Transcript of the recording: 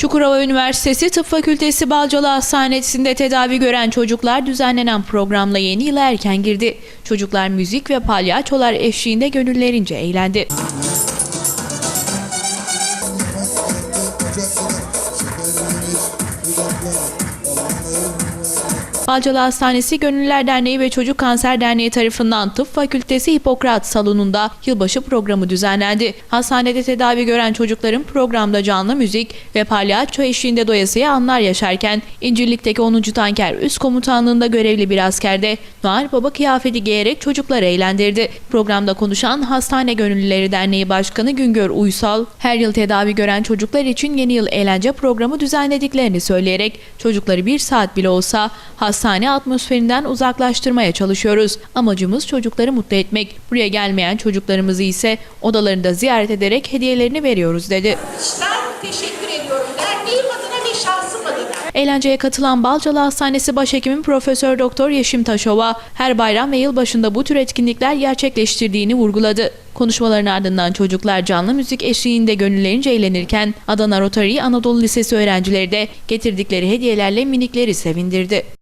Çukurova Üniversitesi Tıp Fakültesi Balcalı Hastanesi'nde tedavi gören çocuklar düzenlenen programla yeni yıla erken girdi. Çocuklar müzik ve palyaçolar eşliğinde gönüllerince eğlendi. Balcalı Hastanesi Gönüllüler Derneği ve Çocuk Kanser Derneği tarafından Tıp Fakültesi Hipokrat salonunda yılbaşı programı düzenlendi. Hastanede tedavi gören çocukların programda canlı müzik ve palyaço eşliğinde doyasıya anlar yaşarken İncirlik'teki 10. Tanker Üst Komutanlığı'nda görevli bir askerde Noel Baba kıyafeti giyerek çocukları eğlendirdi. Programda konuşan Hastane Gönüllüleri Derneği Başkanı Güngör Uysal, her yıl tedavi gören çocuklar için yeni yıl eğlence programı düzenlediklerini söyleyerek çocukları bir saat bile olsa hastane atmosferinden uzaklaştırmaya çalışıyoruz. Amacımız çocukları mutlu etmek. Buraya gelmeyen çocuklarımızı ise odalarında ziyaret ederek hediyelerini veriyoruz dedi. Ben teşekkür ediyorum. Derneğim adına ve şahsım adına. Eğlenceye katılan Balcalı Hastanesi Başhekimi Profesör Doktor Yeşim Taşova her bayram ve yılbaşında bu tür etkinlikler gerçekleştirdiğini vurguladı. Konuşmaların ardından çocuklar canlı müzik eşliğinde gönüllerince eğlenirken Adana Rotary Anadolu Lisesi öğrencileri de getirdikleri hediyelerle minikleri sevindirdi.